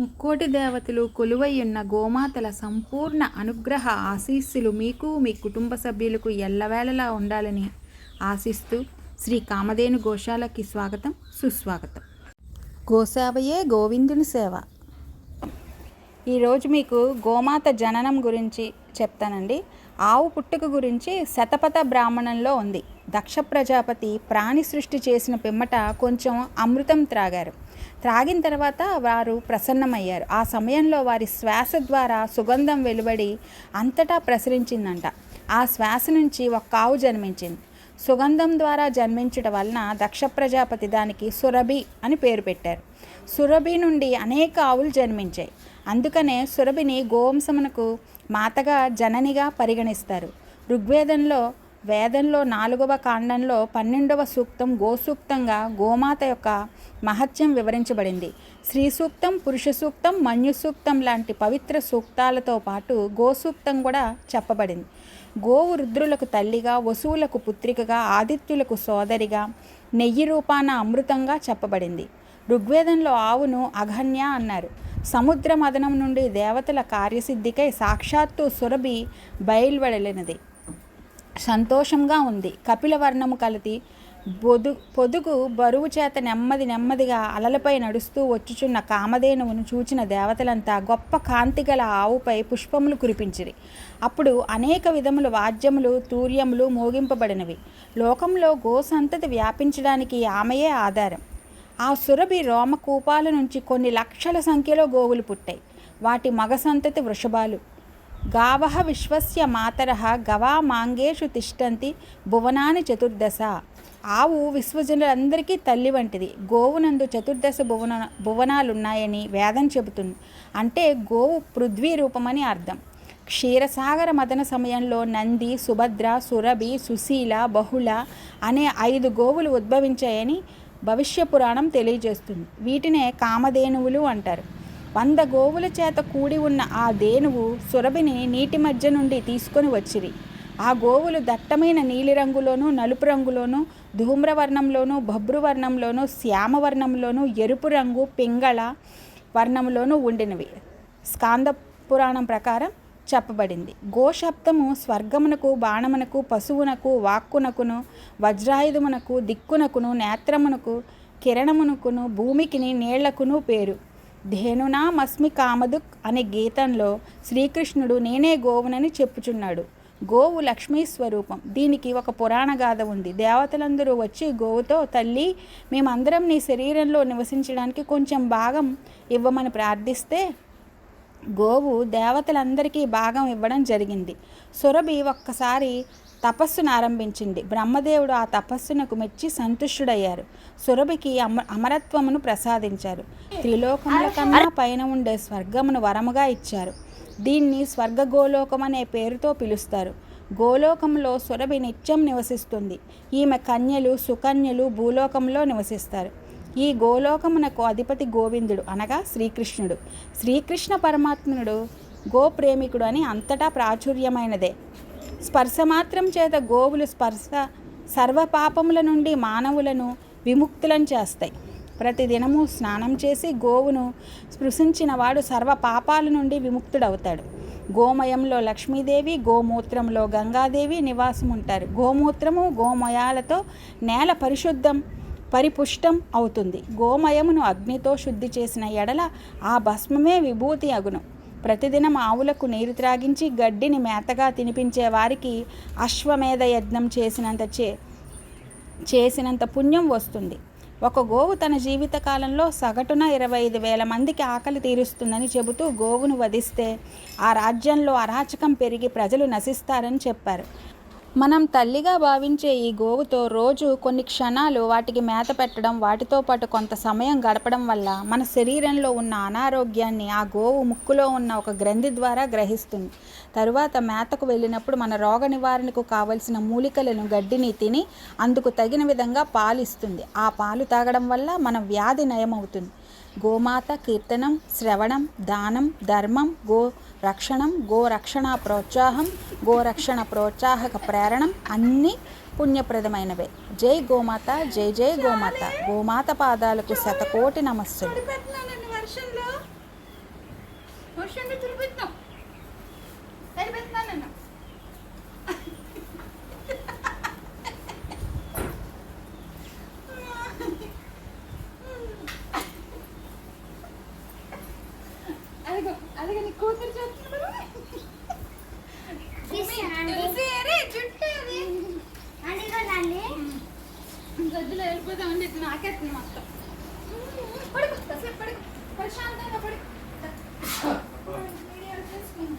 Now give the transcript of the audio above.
ముక్కోటి దేవతలు కొలువయ్యున్న గోమాతల సంపూర్ణ అనుగ్రహ ఆశీస్సులు మీకు మీ కుటుంబ సభ్యులకు ఎల్లవేళలా ఉండాలని ఆశిస్తూ శ్రీ కామధేను గోశాలకి స్వాగతం సుస్వాగతం. గోసేవయే గోవిందుని సేవ. ఈరోజు మీకు గోమాత జననం గురించి చెప్తానండి. ఆవు పుట్టుక గురించి శతపథ బ్రాహ్మణంలో ఉంది. దక్ష ప్రజాపతి ప్రాణి సృష్టి చేసిన పిమ్మట కొంచెం అమృతం త్రాగారు. త్రాగిన తర్వాత వారు ప్రసన్నమయ్యారు. ఆ సమయంలో వారి శ్వాస ద్వారా సుగంధం వెలువడి అంతటా ప్రసరించిందంట. ఆ శ్వాస నుంచి ఒక ఆవు జన్మించింది. సుగంధం ద్వారా జన్మించడం వలన దక్ష ప్రజాపతి దానికి సురభి అని పేరు పెట్టారు. సురభి నుండి అనేక ఆవులు జన్మించాయి. అందుకనే సురభిని గోవంశమునకు మాతగా జననిగా పరిగణిస్తారు. ఋగ్వేదంలో వేదంలో నాలుగవ కాండంలో పన్నెండవ సూక్తం గోసూక్తంగా గోమాత యొక్క మహత్యం వివరించబడింది. స్త్రీ సూక్తం పురుష సూక్తం మన్యు సూక్తం లాంటి పవిత్ర సూక్తాలతో పాటు గోసూక్తం కూడా చెప్పబడింది. గోవు రుద్రులకు తల్లిగా వసువులకు పుత్రికగా ఆదిత్యులకు సోదరిగా నెయ్యి రూపాన అమృతంగా చెప్పబడింది. ఋగ్వేదంలో ఆవును అఘన్య అన్నారు. సముద్ర మదనం నుండి దేవతల కార్యసిద్ధికై సాక్షాత్తు సురభి బయలువెడలినది. సంతోషంగా ఉంది. కపిల వర్ణము బొదు పొదుగు బరువు చేత నెమ్మది నెమ్మదిగా అలలపై నడుస్తూ వచ్చుచున్న కామధేనువును చూచిన దేవతలంతా గొప్ప కాంతి గల ఆవుపై పుష్పములు కురిపించిరి. అప్పుడు అనేక విధముల వాద్యములు తూర్యములు మోగింపబడినవి. లోకంలో గోసంతతి వ్యాపించడానికి ఆమెయే ఆధారం. ఆ సురభి రోమకూపాల నుంచి కొన్ని లక్షల సంఖ్యలో గోవులు పుట్టాయి. వాటి మగ సంతతి వృషభాలు. గావహ విశ్వస్య మాతరః గవా మాంగేషు తిష్టంతి భువనాని చతుర్దశ. ఆవు విశ్వజనులందరికీ తల్లి వంటిది. గోవునందు చతుర్దశ భువన భువనాలున్నాయని వేదం చెబుతుంది. అంటే గోవు పృథ్వీ రూపమని అర్థం. క్షీరసాగర మదన సమయంలో నంది సుభద్ర సురభి సుశీల బహుళ అనే ఐదు గోవులు ఉద్భవించాయని భవిష్య పురాణం తెలియజేస్తుంది. వీటినే కామధేనువులు అంటారు. వంద గోవుల చేత కూడి ఉన్న ఆ దేనువు సురభిని నీటి మధ్య నుండి తీసుకొని వచ్చిరి. ఆ గోవులు దట్టమైన నీలిరంగులోను నలుపు రంగులోను ధూమ్రవర్ణంలోను బభ్రువర్ణంలోను శ్యామవర్ణంలోను ఎరుపు రంగు పింగళ వర్ణంలోనూ ఉండినవి. స్కాంద పురాణం ప్రకారం చెప్పబడింది. గోశబ్దము స్వర్గమునకు బాణమునకు పశువునకు వాక్కునకును వజ్రాయుధమునకు దిక్కునకును నేత్రమునకు కిరణమునకును భూమికిని నీళ్ళకును పేరు. ధేనునామస్మి కామదుక్ అనే గీతంలో శ్రీకృష్ణుడు నేనే గోవునని చెప్పుచున్నాడు. గోవు లక్ష్మీ స్వరూపం. దీనికి ఒక పురాణ గాథ ఉంది. దేవతలందరూ వచ్చి గోవుతో తల్లి మేమందరం నీ శరీరంలో నివసించడానికి కొంచెం భాగం ఇవ్వమని ప్రార్థిస్తే గోవు దేవతలందరికీ భాగం ఇవ్వడం జరిగింది. సురభి ఒక్కసారి తపస్సును ఆరంభించింది. బ్రహ్మదేవుడు ఆ తపస్సునకు మెచ్చి సంతుష్టుడయ్యారు. సురభికి అమ అమరత్వమును ప్రసాదించారు. త్రిలోకముల కన్నా పైన ఉండే స్వర్గమును వరముగా ఇచ్చారు. దీన్ని స్వర్గ గోలోకం అనే పేరుతో పిలుస్తారు. గోలోకంలో సురభి నిత్యం నివసిస్తుంది. ఈమె కన్యలు సుకన్యలు భూలోకంలో నివసిస్తారు. ఈ గోలోకమునకు అధిపతి గోవిందుడు అనగా శ్రీకృష్ణుడు. శ్రీకృష్ణ పరమాత్ముడు గోప్రేమికుడు అని అంతటా ప్రాచుర్యమైనదే. స్పర్శ మాత్రం చేత గోవులు స్పర్శ సర్వపాపముల నుండి మానవులను విముక్తులను చేస్తాయి. ప్రతిదినము స్నానం చేసి గోవును స్పృశించిన వాడు సర్వ పాపాల నుండి విముక్తుడవుతాడు. గోమయంలో లక్ష్మీదేవి గోమూత్రంలో గంగాదేవి నివాసం ఉంటారు గోమూత్రము గోమయాలతో నేల పరిశుద్ధం పరిపుష్టం అవుతుంది. గోమయమును అగ్నితో శుద్ధి చేసిన ఎడల ఆ భస్మమే విభూతి అగును. ప్రతిదినం ఆవులకు నీరు త్రాగించి గడ్డిని మేతగా తినిపించే వారికి అశ్వమేధ యజ్ఞం చేసినంత చే చేసినంత పుణ్యం వస్తుంది. ఒక గోవు తన జీవితకాలంలో సగటున ఇరవై ఐదు వేల మందికి ఆకలి తీరుస్తుందని చెబుతూ గోవును వధిస్తే ఆ రాజ్యంలో అరాచకం పెరిగి ప్రజలు నశిస్తారని చెప్పారు. మనం తల్లిగా భావించే ఈ గోవుతో రోజు కొన్ని క్షణాలు వాటికి మేత పెట్టడం వాటితో పాటు కొంత సమయం గడపడం వల్ల మన శరీరంలో ఉన్న అనారోగ్యాన్ని ఆ గోవు ముక్కులో ఉన్న ఒక గ్రంథి ద్వారా గ్రహిస్తుంది. తరువాత మేతకు వెళ్ళినప్పుడు మన రోగ నివారణకు కావలసిన మూలికలను గడ్డిని తిని అందుకు తగిన విధంగా పాలిస్తుంది. ఆ పాలు తాగడం వల్ల మన వ్యాధి నయమవుతుంది. గోమాత కీర్తనం శ్రవణం దానం ధర్మం గో రక్షణం గోరక్షణ ప్రోత్సాహం గోరక్షణ ప్రోత్సాహక ప్రేరణం అన్నీ పుణ్యప్రదమైనవే. జై గోమాత జై జై గోమాత. గోమాత పాదాలకు శతకోటి నమస్సులు. అదిగో అదిగో నీ కూతురు గద్దులో వెళ్ళిపోతా ఉండి నాకేస్తుంది మొత్తం. పడుకో కాసేపు పడుకో. ప్రశాంతంగా పడుకో. వీడియో చేసుకుంటాం